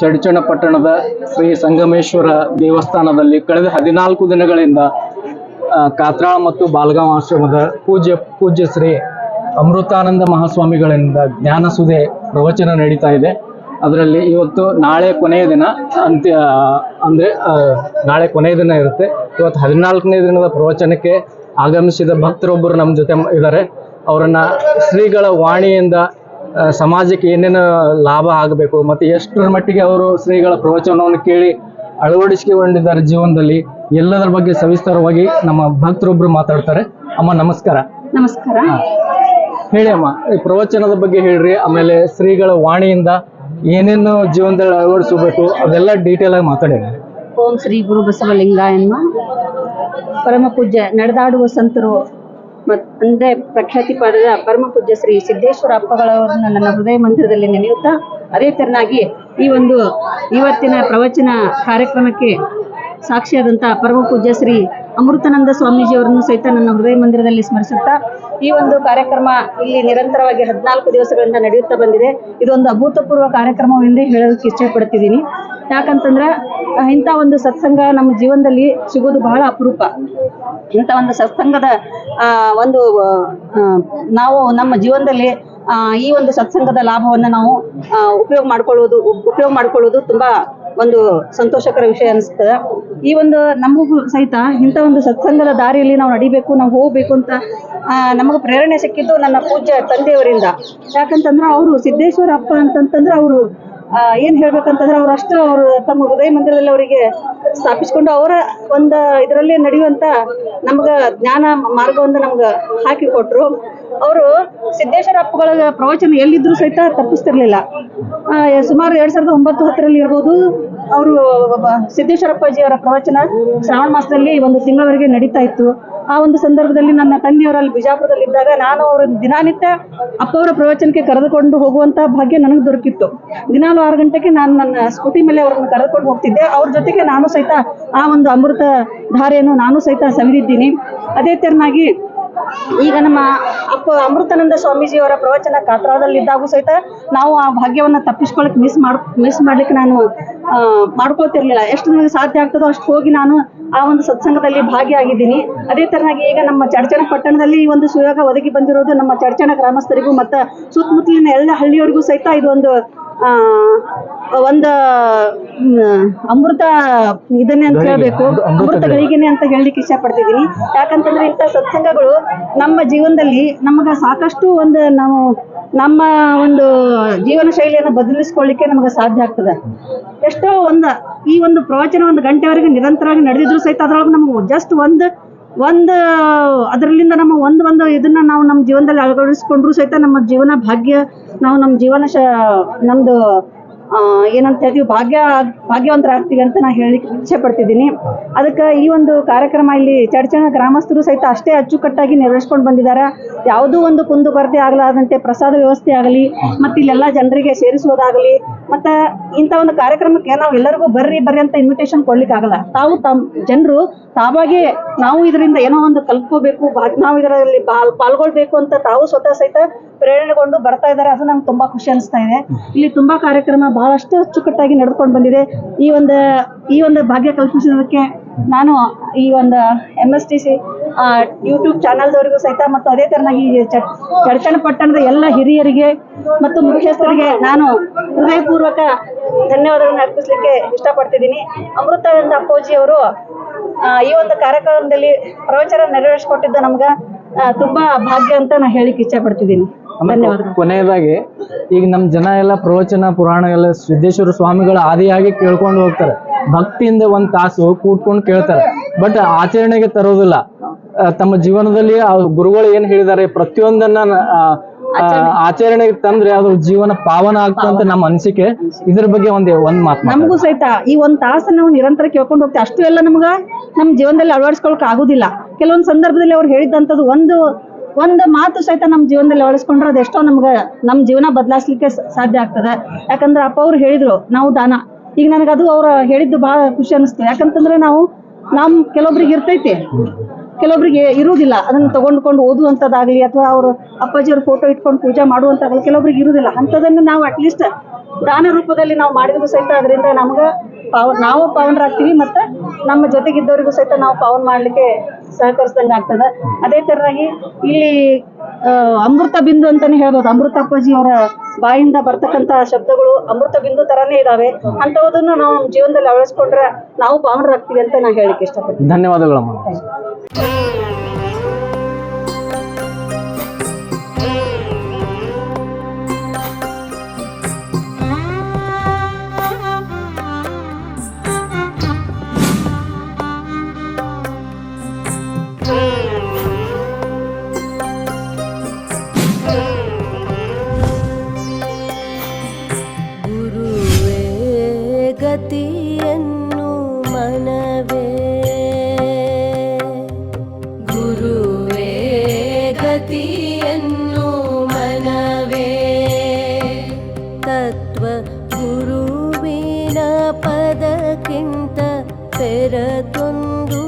ಚಡಚಣ ಪಟ್ಟಣದ ಶ್ರೀ ಸಂಗಮೇಶ್ವರ ದೇವಸ್ಥಾನದಲ್ಲಿ ಕಳೆದ ಹದಿನಾಲ್ಕು ದಿನಗಳಿಂದ ಕಾತ್ರಾಳ ಮತ್ತು ಬಾಲ್ಗಾಂವ್ ಆಶ್ರಮದ ಪೂಜ್ಯ ಪೂಜ್ಯ ಶ್ರೀ ಅಮೃತಾನಂದ ಮಹಾಸ್ವಾಮಿಗಳಿಂದ ಜ್ಞಾನಸುದೆ ಪ್ರವಚನ ನಡೀತಾ ಇದೆ. ಅದರಲ್ಲಿ ಇವತ್ತು ನಾಳೆ ಕೊನೆಯ ದಿನ, ಅಂತ್ಯ ಅಂದರೆ ನಾಳೆ ಕೊನೆಯ ದಿನ ಇರುತ್ತೆ. ಇವತ್ತು ಹದಿನಾಲ್ಕನೇ ದಿನದ ಪ್ರವಚನಕ್ಕೆ ಆಗಮಿಸಿದ ಭಕ್ತರೊಬ್ಬರು ನಮ್ಮ ಜೊತೆ ಇದ್ದಾರೆ. ಅವರನ್ನು ಶ್ರೀಗಳ ವಾಣಿಯಿಂದ ಸಮಾಜಕ್ಕೆ ಏನೇನು ಲಾಭ ಆಗಬೇಕು ಮತ್ತು ಎಷ್ಟರ ಮಟ್ಟಿಗೆ ಅವರು ಶ್ರೀಗಳ ಪ್ರವಚನವನ್ನು ಕೇಳಿ ಅಳವಡಿಸಿಕೊಂಡಿದ್ದಾರೆ ಜೀವನದಲ್ಲಿ ಎಲ್ಲದರ ಬಗ್ಗೆ ಸವಿಸ್ತಾರವಾಗಿ ನಮ್ಮ ಭಕ್ತರೊಬ್ಬರು ಮಾತಾಡ್ತಾರೆ. ಅಮ್ಮ ನಮಸ್ಕಾರ. ನಮಸ್ಕಾರ. ಹೇಳಿ ಅಮ್ಮ ಈ ಪ್ರವಚನದ ಬಗ್ಗೆ ಹೇಳ್ರಿ ಆಮೇಲೆ ಶ್ರೀಗಳ ವಾಣಿಯಿಂದ ಏನೇನು ಜೀವನದಲ್ಲಿ ಅಳವಡಿಸಬೇಕು ಅದೆಲ್ಲ ಡೀಟೇಲ್ ಆಗಿ ಮಾತಾಡಿ ಓಂ ಶ್ರೀ ಗುರು ಬಸವಲಿಂಗಾಯನ್ಮ ಪರಮ ಪೂಜ್ಯ ನಡೆದಾಡುವ ಸಂತರು ಮತ್ ಅಂದ್ರೆ ಪ್ರಖ್ಯಾತಿ ಪಡೆದ ಪರಮ ಪೂಜ್ಯ ಶ್ರೀ ಸಿದ್ದೇಶ್ವರ ಅಪ್ಪಗಳವರನ್ನ ನನ್ನ ಹೃದಯ ಮಂದಿರದಲ್ಲಿ ನೆನೆಯುತ್ತಾ ಅದೇ ತೆರನಾಗಿ ಈ ಒಂದು ಇವತ್ತಿನ ಪ್ರವಚನ ಕಾರ್ಯಕ್ರಮಕ್ಕೆ ಸಾಕ್ಷಿಯಾದಂತಹ ಪರಮ ಪೂಜ್ಯ ಶ್ರೀ ಅಮೃತಾನಂದ ಸ್ವಾಮೀಜಿಯವರನ್ನು ಸಹಿತ ನನ್ನ ಹೃದಯ ಮಂದಿರದಲ್ಲಿ ಸ್ಮರಿಸುತ್ತಾ ಈ ಒಂದು ಕಾರ್ಯಕ್ರಮ ಇಲ್ಲಿ ನಿರಂತರವಾಗಿ ಹದಿನಾಲ್ಕು ದಿವಸಗಳಿಂದ ನಡೆಯುತ್ತಾ ಬಂದಿದೆ. ಇದೊಂದು ಅಭೂತಪೂರ್ವ ಕಾರ್ಯಕ್ರಮವೆಂದೇ ಹೇಳೋದಕ್ಕೆ ಇಷ್ಟಪಡ್ತಿದ್ದೀನಿ. ಯಾಕಂತಂದ್ರೆ ಇಂಥ ಒಂದು ಸತ್ಸಂಗ ನಮ್ಮ ಜೀವನದಲ್ಲಿ ಸಿಗೋದು ಬಹಳ ಅಪರೂಪ. ಇಂಥ ಒಂದು ಸತ್ಸಂಗದ ಒಂದು ನಾವು ನಮ್ಮ ಜೀವನದಲ್ಲಿ ಈ ಒಂದು ಸತ್ಸಂಗದ ಲಾಭವನ್ನು ನಾವು ಉಪಯೋಗ ಮಾಡ್ಕೊಳ್ಳೋದು ಉಪಯೋಗ ಮಾಡ್ಕೊಳ್ಳೋದು ತುಂಬಾ ಒಂದು ಸಂತೋಷಕರ ವಿಷಯ ಅನಿಸ್ತದೆ ಈ ಒಂದು ನಮಗೂ ಸಹಿತ ಇಂಥ ಒಂದು ಸತ್ಸಂಗದ ದಾರಿಯಲ್ಲಿ ನಾವು ನಡಿಬೇಕು, ನಾವು ಹೋಗ್ಬೇಕು ಅಂತ ನಮಗೆ ಪ್ರೇರಣೆ ಸಿಕ್ಕಿದ್ದು ನನ್ನ ಪೂಜ್ಯ ತಂದೆಯವರಿಂದ. ಯಾಕಂತಂದ್ರೆ ಅವರು ಸಿದ್ದೇಶ್ವರ ಅಪ್ಪ ಅಂತಂತಂದ್ರೆ ಅವರು ಏನ್ ಹೇಳ್ಬೇಕಂತಂದ್ರೆ ಅವ್ರು ಅಷ್ಟು ಅವರು ತಮ್ಮ ಹೃದಯ ಮಂದಿರದಲ್ಲಿ ಅವರಿಗೆ ಸ್ಥಾಪಿಸಿಕೊಂಡು ಅವರ ಒಂದು ಇದರಲ್ಲಿ ನಡೆಯುವಂತ ನಮ್ಗ ಜ್ಞಾನ ಮಾರ್ಗವನ್ನು ನಮ್ಗೆ ಹಾಕಿ ಕೊಟ್ರು. ಅವರು ಸಿದ್ದೇಶ್ವರ ಅಪ್ಪಗಳ ಪ್ರವಚನ ಎಲ್ಲಿದ್ರು ಸಹಿತ ತಪ್ಪಿಸ್ತಿರ್ಲಿಲ್ಲ. ಸುಮಾರು ಎರಡ್ ಸಾವಿರದ ಒಂಬತ್ತು ಹತ್ತರಲ್ಲಿ ಇರ್ಬೋದು. ಅವರು ಸಿದ್ದೇಶ್ವರಪ್ಪಾಜಿ ಅವರ ಪ್ರವಚನ ಶ್ರಾವಣ ಮಾಸದಲ್ಲಿ ಒಂದು ತಿಂಗಳವರೆಗೆ ನಡೀತಾ ಇತ್ತು. ಆ ಒಂದು ಸಂದರ್ಭದಲ್ಲಿ ನನ್ನ ತಂದೆಯವರಲ್ಲಿ ಬಿಜಾಪುರದಲ್ಲಿ ಇದ್ದಾಗ ನಾನು ಅವರು ದಿನಾನಿತ್ಯ ಅಪ್ಪವರ ಪ್ರವಚನಕ್ಕೆ ಕರೆದುಕೊಂಡು ಹೋಗುವಂತಹ ಭಾಗ್ಯ ನನಗೆ ದೊರಕಿತ್ತು. ದಿನಾಲು ಆರು ಗಂಟೆಗೆ ನಾನು ನನ್ನ ಸ್ಕೂಟಿ ಮೇಲೆ ಅವರನ್ನು ಕರೆದುಕೊಂಡು ಹೋಗ್ತಿದ್ದೆ. ಅವ್ರ ಜೊತೆಗೆ ನಾನು ಸಹಿತ ಆ ಒಂದು ಅಮೃತ ಧಾರೆಯನ್ನು ನಾನು ಸಹಿತ ಸವಿದಿದ್ದೀನಿ. ಅದೇ ತೆರನಾಗಿ ಈಗ ನಮ್ಮ ಅಪ್ಪ ಅಮೃತಾನಂದ ಸ್ವಾಮೀಜಿಯವರ ಪ್ರವಚನ ಕಾತ್ರಾದಲ್ಲಿದ್ದಾಗೂ ಸಹಿತ ನಾವು ಆ ಭಾಗ್ಯವನ್ನು ತಪ್ಪಿಸ್ಕೊಳಕ್ ಮಿಸ್ ಮಾಡ್ ಮಿಸ್ ಮಾಡ್ಲಿಕ್ಕೆ ನಾನು ಮಾಡ್ಕೊಳ್ತಿರ್ಲಿಲ್ಲ. ಎಷ್ಟು ನನಗೆ ಸಾಧ್ಯ ಆಗ್ತದೋ ಅಷ್ಟು ಹೋಗಿ ನಾನು ಆ ಒಂದು ಸತ್ಸಂಗದಲ್ಲಿ ಭಾಗಿಯಾಗಿದ್ದೀನಿ. ಅದೇ ತರನಾಗಿ ಈಗ ನಮ್ಮ ಚಡಚಣ ಪಟ್ಟಣದಲ್ಲಿ ಈ ಒಂದು ಸುಯೋಗ ಒದಗಿ ಬಂದಿರೋದು ನಮ್ಮ ಚಡಚಣ ಗ್ರಾಮಸ್ಥರಿಗೂ ಮತ್ತು ಸುತ್ತಮುತ್ತಲಿನ ಎಲ್ಲ ಹಳ್ಳಿಯವರಿಗೂ ಸಹಿತ ಇದು ಒಂದು ಆ, ಒಂದು ಅಮೃತ ಇದನ್ನೇ ಅಂತ ಹೇಳ್ಬೇಕು. ಅಮೃತ ಗಳಿಗೆನೆ ಅಂತ ಹೇಳಲಿಕ್ಕೆ ಇಷ್ಟಪಡ್ತಿದ್ದೀನಿ ಯಾಕಂತಂದ್ರೆ ಇಂಥ ಸತ್ಸಂಗಗಳು ನಮ್ಮ ಜೀವನದಲ್ಲಿ ನಮಗೆ ಸಾಕಷ್ಟು ಒಂದು ನಾವು ನಮ್ಮ ಒಂದು ಜೀವನ ಶೈಲಿಯನ್ನು ಬದಲಿಸ್ಕೊಳ್ಳಿಕ್ಕೆ ನಮಗೆ ಸಾಧ್ಯ ಆಗ್ತದೆ. ಎಷ್ಟೋ ಒಂದು ಈ ಒಂದು ಪ್ರವಚನ ಒಂದು ಗಂಟೆವರೆಗೆ ನಿರಂತರವಾಗಿ ನಡೆದಿದ್ರು ಸಹಿತ ಅದ್ರೊಳಗೆ ನಮ್ಗೆ ಜಸ್ಟ್ ಒಂದು ಒಂದು ಅದರಲ್ಲಿಂದ ನಮ್ಮ ಒಂದು ಒಂದು ಇದನ್ನ ನಾವು ನಮ್ಮ ಜೀವನದಲ್ಲಿ ಅಳವಡಿಸ್ಕೊಂಡ್ರು ಸಹಿತ ನಮ್ಮ ಜೀವನ ಭಾಗ್ಯ ನಾವು ನಮ್ಮ ಜೀವನ ಶ ನಮ್ದು ಆ, ಏನಂತ ಹೇಳ್ತೀವಿ, ಭಾಗ್ಯ, ಭಾಗ್ಯವಂತರಾಗ್ತೀವಿ ಅಂತ ನಾ ಹೇಳಿ ಇಚ್ಛೆ ಪಡ್ತಿದ್ದೀನಿ. ಅದಕ್ಕೆ ಈ ಒಂದು ಕಾರ್ಯಕ್ರಮ ಇಲ್ಲಿ ಚರ್ಚೆನ ಗ್ರಾಮಸ್ಥರು ಸಹಿತ ಅಷ್ಟೇ ಅಚ್ಚುಕಟ್ಟಾಗಿ ನೆರವೇರಿಸ್ಕೊಂಡು ಬಂದಿದ್ದಾರೆ. ಯಾವುದೂ ಒಂದು ಕುಂದು ಕೊರತೆ ಆಗಲಾರದಂತೆ ಪ್ರಸಾದ ವ್ಯವಸ್ಥೆ ಆಗಲಿ, ಮತ್ತು ಇಲ್ಲೆಲ್ಲ ಜನರಿಗೆ ಸೇರಿಸುವುದಾಗಲಿ ಮತ್ತು ಇಂಥ ಒಂದು ಕಾರ್ಯಕ್ರಮಕ್ಕೆ ನಾವು ಎಲ್ಲರಿಗೂ ಬರ್ರಿ ಬರ್ರಿ ಅಂತ ಇನ್ವಿಟೇಷನ್ ಕೊಡ್ಲಿಕ್ಕೆ ಆಗಲ್ಲ. ತಾವು ತಮ್ಮ ಜನರು ತಾವಾಗೇ ನಾವು ಇದರಿಂದ ಏನೋ ಒಂದು ಕಲ್ತ್ಕೋಬೇಕು ನಾವು ಇದರಲ್ಲಿ ಪಾಲ್, ಪಾಲ್ಗೊಳ್ಬೇಕು ಅಂತ ತಾವು ಸ್ವತಃ ಸಹಿತ ಪ್ರೇರಣೆಗೊಂಡು ಬರ್ತಾ ಇದ್ದಾರೆ. ಅದು ನಮ್ಗೆ ತುಂಬಾ ಖುಷಿ ಅನಿಸ್ತಾ ಇದೆ. ಇಲ್ಲಿ ತುಂಬಾ ಕಾರ್ಯಕ್ರಮ ಬಹಳಷ್ಟು ಅಚ್ಚುಕಟ್ಟಾಗಿ ನಡೆದುಕೊಂಡು ಬಂದಿದೆ. ಈ ಒಂದು ಈ ಒಂದು ಭಾಗ್ಯ ಕಲ್ಪಿಸಿದಕ್ಕೆ ನಾನು ಈ ಒಂದು M S T C YouTube ಚಾನಲ್ದವರಿಗೂ ಸಹಿತ ಮತ್ತು ಅದೇ ಥರನಾಗಿ ಚಡಚಣ ಪಟ್ಟಣದ ಎಲ್ಲ ಹಿರಿಯರಿಗೆ ಮತ್ತು ಮುಖ್ಯಸ್ಥರಿಗೆ ನಾನು ಹೃದಯಪೂರ್ವಕ ಧನ್ಯವಾದಗಳನ್ನು ಅರ್ಪಿಸಲಿಕ್ಕೆ ಇಷ್ಟಪಡ್ತಿದ್ದೀನಿ. ಅಮೃತಾನಂದ ಅಪ್ಪೋಜಿ ಅವರು ಈ ಒಂದು ಕಾರ್ಯಕ್ರಮದಲ್ಲಿ ಪ್ರವಚನ ನೆರವೇರಿಸಿಕೊಟ್ಟಿದ್ದು ನಮ್ಗೆ ತುಂಬ ಭಾಗ್ಯ ಅಂತ ನಾನು ಹೇಳಿಕ್ಕೆ ಇಚ್ಛೆ ಪಡ್ತಿದ್ದೀನಿ. ಧನ್ಯವಾದಗಳು. ಕೊನೆಯದಾಗಿ ಈಗ ನಮ್ಮ ಜನ ಎಲ್ಲ ಪ್ರವಚನ ಪುರಾಣ ಎಲ್ಲ ಸಿದ್ದೇಶ್ವರ ಸ್ವಾಮಿಗಳ ಆದಿಯಾಗಿ ಕೇಳ್ಕೊಂಡು ಹೋಗ್ತಾರೆ. ಭಕ್ತಿಯಿಂದ ಒಂದ್ ತಾಸು ಕೂತ್ಕೊಂಡು ಕೇಳ್ತಾರೆ. ಬಟ್ ಆಚರಣೆಗೆ ತರೋದಿಲ್ಲ. ತಮ್ಮ ಜೀವನದಲ್ಲಿ ಗುರುಗಳು ಏನ್ ಹೇಳಿದ್ದಾರೆ ಪ್ರತಿಯೊಂದನ್ನ ಆಚರಣೆಗೆ ತಂದ್ರೆ ಅದ್ರ ಜೀವನ ಪಾವನ ಆಗ್ತಂತ ಅಂತ ನಮ್ಮ ಅನಿಸಿಕೆ. ಇದ್ರ ಬಗ್ಗೆ ಒಂದ್ ಒಂದ್ ಮಾತು ನಮಗೂ ಸಹಿತ ಈ ಒಂದ್ ತಾಸು ನಾವು ನಿರಂತರ ಕೇಳ್ಕೊಂಡು ಹೋಗ್ತೀವಿ. ಅಷ್ಟು ಎಲ್ಲ ನಮ್ಗ ನಮ್ಮ ಜೀವನದಲ್ಲಿ ಅಳವಡಿಸ್ಕೊಳಕ್ ಆಗುದಿಲ್ಲ. ಕೆಲವೊಂದ್ ಸಂದರ್ಭದಲ್ಲಿ ಅವ್ರು ಹೇಳಿದಂತದ್ದು ಒಂದು ಒಂದು ಮಾತು ಸಹಿತ ನಮ್ಮ ಜೀವನದಲ್ಲಿ ಅಳವಡಿಸ್ಕೊಂಡ್ರೆ ಅದೆಷ್ಟೋ ನಮ್ಗೆ ನಮ್ಮ ಜೀವನ ಬದಲಾಯಿಸ್ಲಿಕ್ಕೆ ಸಾಧ್ಯ ಆಗ್ತದೆ. ಯಾಕಂದ್ರೆ ಅಪ್ಪ ಅವ್ರು ಹೇಳಿದ್ರು, ನಾವು ದಾನ. ಈಗ ನನಗೆ ಅದು ಅವ್ರು ಹೇಳಿದ್ದು ಬಹಳ ಖುಷಿ ಅನಿಸ್ತು ಯಾಕಂತಂದ್ರೆ ನಾವು, ನಮ್ ಕೆಲವೊಬ್ರಿಗೆ ಇರ್ತೈತಿ. ಕೆಲವೊಬ್ರಿಗೆ ಇರುವುದಿಲ್ಲ. ಅದನ್ನು ತಗೊಂಡ್ಕೊಂಡು ಓದುವಂಥದ್ದಾಗಲಿ ಅಥವಾ ಅವರು ಅಪ್ಪಾಜಿಯವ್ರ ಫೋಟೋ ಇಟ್ಕೊಂಡು ಪೂಜೆ ಮಾಡುವಂತಾಗಲಿ ಕೆಲವೊಬ್ರಿಗೆ ಇರುವುದಿಲ್ಲ. ಅಂಥದನ್ನು ನಾವು ಅಟ್ಲೀಸ್ಟ್ ದಾನ ರೂಪದಲ್ಲಿ ನಾವು ಮಾಡಿದ್ರು ಸಹಿತ ಅದರಿಂದ ನಮ್ಗೆ ಪಾವ ನಾವು ಪಾವನರಾಗ್ತೀವಿ ಮತ್ತು ನಮ್ಮ ಜೊತೆಗಿದ್ದವರಿಗೂ ಸಹಿತ ನಾವು ಪಾವನ ಮಾಡಲಿಕ್ಕೆ ಸಹಕರಿಸ್ದಂಗೆ ಆಗ್ತದೆ. ಅದೇ ಥರನಾಗಿ ಇಲ್ಲಿ ಅಮೃತ ಬಿಂದು ಅಂತಾನೆ ಹೇಳ್ಬೋದು. ಅಮೃತ ಅಪ್ಪಾಜಿ ಅವರ ಬಾಯಿಂದ ಬರ್ತಕ್ಕಂತ ಶಬ್ದಗಳು ಅಮೃತ ಬಿಂದು ತರಾನೇ ಇದಾವೆ. ಅಂಥವುದನ್ನು ನಾವು ನಮ್ಮ ಜೀವನದಲ್ಲಿ ಅಳವಡಿಸ್ಕೊಂಡ್ರೆ ನಾವು ಪಾವನರಾಗ್ತೀವಿ ಅಂತ ನಾನು ಹೇಳಲಿಕ್ಕೆ ಇಷ್ಟಪಡ್ತೀನಿ. ಧನ್ಯವಾದಗಳಮ್ಮ ಪದಕ್ಕಿಂತ ಪೆರತೊಂದು